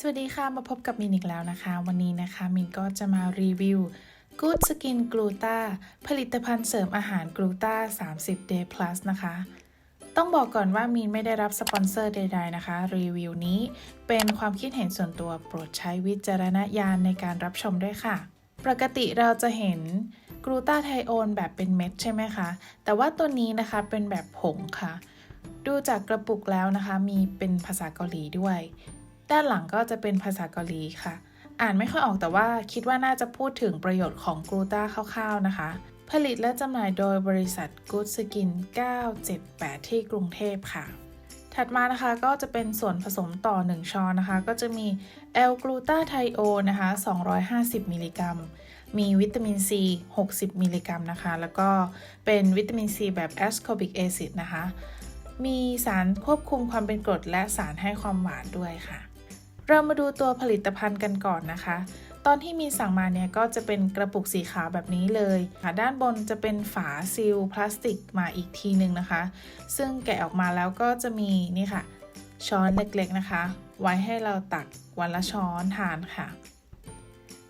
สวัสดีค่ะ มาพบกับมินอีกแล้วนะคะ วันนี้นะคะมินก็จะมารีวิว Good Skin Gluta ผลิตภัณฑ์เสริมอาหาร Gluta 30 Day Plus นะคะ ต้องบอกก่อนว่ามินไม่ได้รับสปอนเซอร์ใด ๆ นะคะ รีวิวนี้เป็นความคิดเห็นส่วนตัวโปรดใช้วิจารณญาณในการรับชมด้วยค่ะ ปกติเราจะเห็นกลูตาไทโอนแบบเป็นเม็ดใช่ไหมคะ แต่ว่าตัวนี้นะคะเป็นแบบผงค่ะ ดูจากกระปุกแล้วนะคะ มีเป็นภาษาเกาหลีด้วย ด้านหลังก็จะเป็นภาษาเกาหลีค่ะ อ่านไม่ค่อยออกแต่ว่าคิดว่าน่าจะพูดถึงประโยชน์ของกลูตาคร่าวๆนะคะ ผลิตและจำหน่ายโดยบริษัท Good Skin 978 ที่กรุงเทพค่ะ ถัดมานะคะก็จะเป็นส่วนผสมต่อ 1 ช้อนนะคะ ก็จะมีแอลกลูตาไทโอนะคะ 250 มิลลิกรัมมีวิตามินซี 60 มิลลิกรัมนะคะ แล้วก็เป็นวิตามินซีแบบ ascorbic acid นะคะ มีสารควบคุมความเป็นกรดและสารให้ความหวานด้วยค่ะ เรามาดูตัวผลิตภัณฑ์กันก่อนนะคะ ตอนที่มีสั่งมาเนี่ยก็จะเป็นกระปุกสีขาวแบบนี้เลยค่ะด้านบนจะเป็นฝาซีลพลาสติกมาอีกทีหนึ่งนะคะ ซึ่งแกะออกมาแล้วก็จะมีนี่ค่ะ ช้อนเล็กๆนะคะ ไว้ให้เราตักวันละช้อนทานค่ะ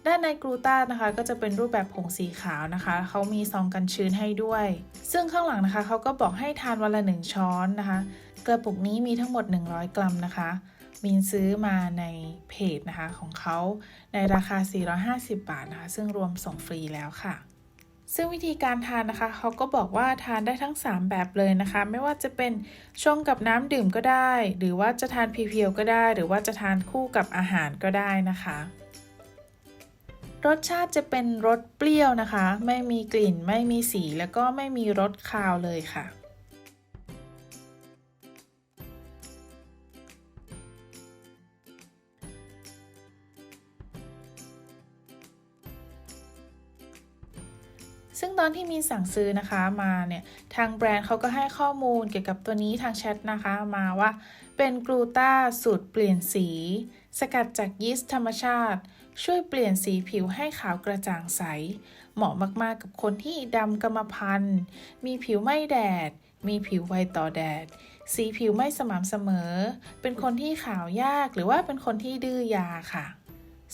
ด้านในกลูต้านะคะก็จะเป็นรูปแบบผงสีขาวนะคะ เขามีซองกันชื้นให้ด้วย ซึ่งข้างหลังนะคะเขาก็บอกให้ทานวันละหนึ่งช้อนนะคะ กระปุกนี้มีทั้งหมด 100 กรัมนะคะ มินซื้อมาในเพจนะคะของเขาในราคา 450 บาทนะคะ ซึ่งรวมส่งฟรีแล้วค่ะ ซึ่งวิธีการทานนะคะเขาก็บอกว่าทานได้ทั้ง 3 แบบเลยนะคะ ไม่ว่าจะเป็นชงกับน้ำดื่มก็ได้ หรือว่าจะทานเพียวๆก็ได้ หรือว่าจะทานคู่กับอาหารก็ได้นะคะรสชาติจะเป็นรสเปรี้ยวนะคะ ไม่มีกลิ่น ไม่มีสี แล้วก็ไม่มีรสคาวเลยค่ะ ซึ่งตอนที่มีสั่งซื้อนะคะมาเนี่ยทางแบรนด์เขาก็ให้ข้อมูลเกี่ยวกับตัวนี้ทางแชทนะคะมาว่า เป็นกลูตาสูตรเปลี่ยนสี สกัดจากยีสต์ธรรมชาติ ช่วยเปลี่ยนสีผิวให้ขาวกระจ่างใส เหมาะมากๆกับคนที่ดำกรรมพันธุ์มีผิวไม่แดด มีผิวไวต่อแดด สีผิวไม่สม่ำเสมอ เป็นคนที่ขาวยากหรือว่าเป็นคนที่ดื้อยาค่ะ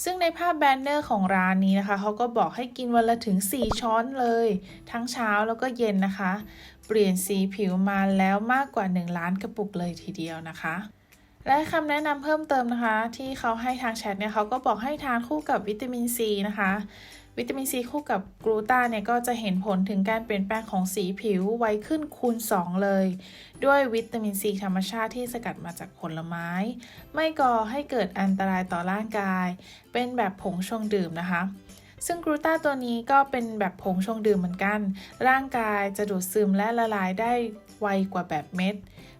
ซึ่งในภาพแบนเนอร์ของร้านนี้นะคะเขาก็บอกให้กินวันละถึง 4 ช้อนเลย ทั้งเช้าแล้วก็เย็นนะคะ เปลี่ยนสีผิวมาแล้วมากกว่า 1 ล้านกระปุกเลยทีเดียวนะคะ และคำแนะนำเพิ่มเติมนะคะ ที่เขาให้ทางแชทเนี่ยเขาก็บอกให้ทานคู่กับวิตามินซีนะคะ วิตามินซีคู่กับกลูตาเนี่ยก็จะเห็นผลถึงการเปลี่ยนแปลงของสีผิวไวขึ้นคูณ 2 เลย ด้วยวิตามินซีธรรมชาติที่สกัดมาจากผลไม้ ไม่ก่อให้เกิดอันตรายต่อร่างกาย เป็นแบบผงชงดื่มนะคะ ซึ่งกลูตาตัวนี้ก็เป็นแบบผงชงดื่มเหมือนกัน ร่างกายจะดูดซึมและละลายได้ไวกว่าแบบเม็ด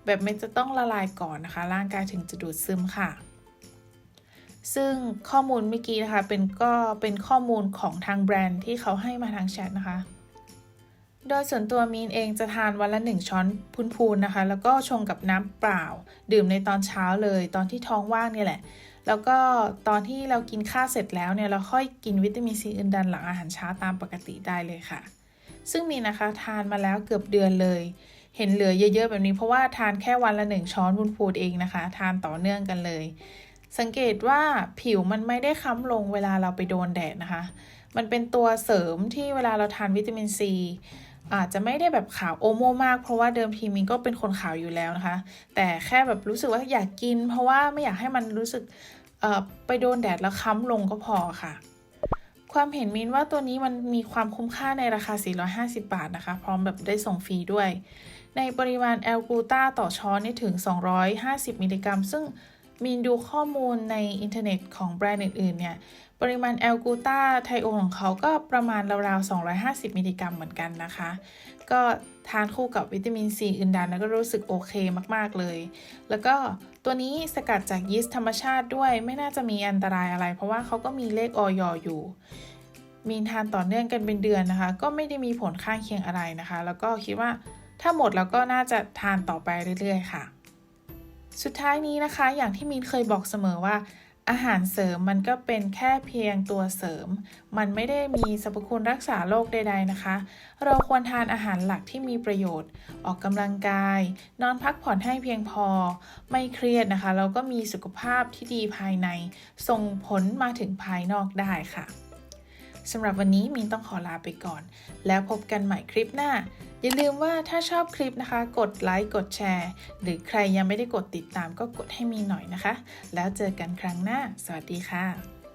แบบเม็ดจะต้องละลายก่อนนะคะ ร่างกายถึงจะดูดซึมค่ะ ซึ่งข้อมูลเมื่อกี้นะคะเป็นก็เป็นข้อมูลของทางแบรนด์ที่เขาให้มาทางแชทนะคะ โดยส่วนตัวมีนเองจะทานวันละ 1 ช้อนพูนๆนะคะ แล้วก็ชงกับน้ำเปล่า ดื่มในตอนเช้าเลย ตอนที่ท้องว่างเนี่ยแหละ แล้วก็ตอนที่เรากินข้าวเสร็จแล้วเนี่ยเราค่อยกินวิตามินซีอื่นดันหลังอาหารเช้าตามปกติได้เลยค่ะ ซึ่งมีนะคะทานมาแล้วเกือบเดือนเลย เห็นเหลือเยอะๆแบบนี้เพราะว่าทานแค่วันละหนึ่งช้อนพูนๆเองนะคะ ทานต่อเนื่องกันเลย สังเกตว่าผิวมันไม่ได้ค้ำลงเวลาเราไปโดนแดดนะคะ มันเป็นตัวเสริมที่เวลาเราทานวิตามินซี อาจจะไม่ได้แบบขาวโอโมมาก เพราะว่าเดิมทีมินก็เป็นคนขาวอยู่แล้วนะคะ แต่แค่แบบรู้สึกว่าอยากกิน เพราะว่าไม่อยากให้มันรู้สึกไปโดนแดดแล้วค้ำลงก็พอค่ะ ความเห็นมินว่าตัวนี้มันมีความคุ้มค่าในราคา 450 บาทนะคะ พร้อมแบบได้ส่งฟรีด้วย ในปริมาณแอลกูตาต่อช้อนนี่ถึง 250 มิลลิกรัม ซึ่งมินดูข้อมูลในอินเทอร์เน็ตของแบรนด์อื่นๆเนี่ย ริมาณแอลกูตาไทโอของเขาก็ประมาณราวๆ 250 มิลลิกรัมเหมือนกันนะคะ ก็ทานคู่กับวิตามินซีอื่นดันแล้วก็รู้สึกโอเคมากๆเลย แล้วก็ตัวนี้สกัดจากยีสต์ธรรมชาติด้วยไม่น่าจะมีอันตรายอะไร เพราะว่าเขาก็มีเลขออยอยู่ มีทานต่อเนื่องกันเป็นเดือนนะคะ ก็ไม่ได้มีผลข้างเคียงอะไรนะคะ แล้วก็คิดว่าถ้าหมดแล้วก็น่าจะทานต่อไปเรื่อยๆ ค่ะ สุดท้ายนี้นะคะ อย่างที่มีนเคยบอกเสมอว่า อาหารเสริมมันก็เป็นแค่เพียงตัวเสริม มันไม่ได้มีสรรพคุณรักษาโรคใด ๆนะคะ เราควรทานอาหารหลักที่มีประโยชน์ ออกกำลังกาย นอนพักผ่อนให้เพียงพอ ไม่เครียดนะคะเราก็มีสุขภาพที่ดีภายใน ส่งผลมาถึงภายนอกได้ค่ะสำหรับวันนี้มินต้องขอลาไปก่อน แล้วพบกันใหม่คลิปหน้า อย่าลืมว่าถ้าชอบคลิปนะคะ กดไลค์กดแชร์ หรือใครยังไม่ได้กดติดตามก็กดให้มีหน่อยนะคะ แล้วเจอกันครั้งหน้า สวัสดีค่ะ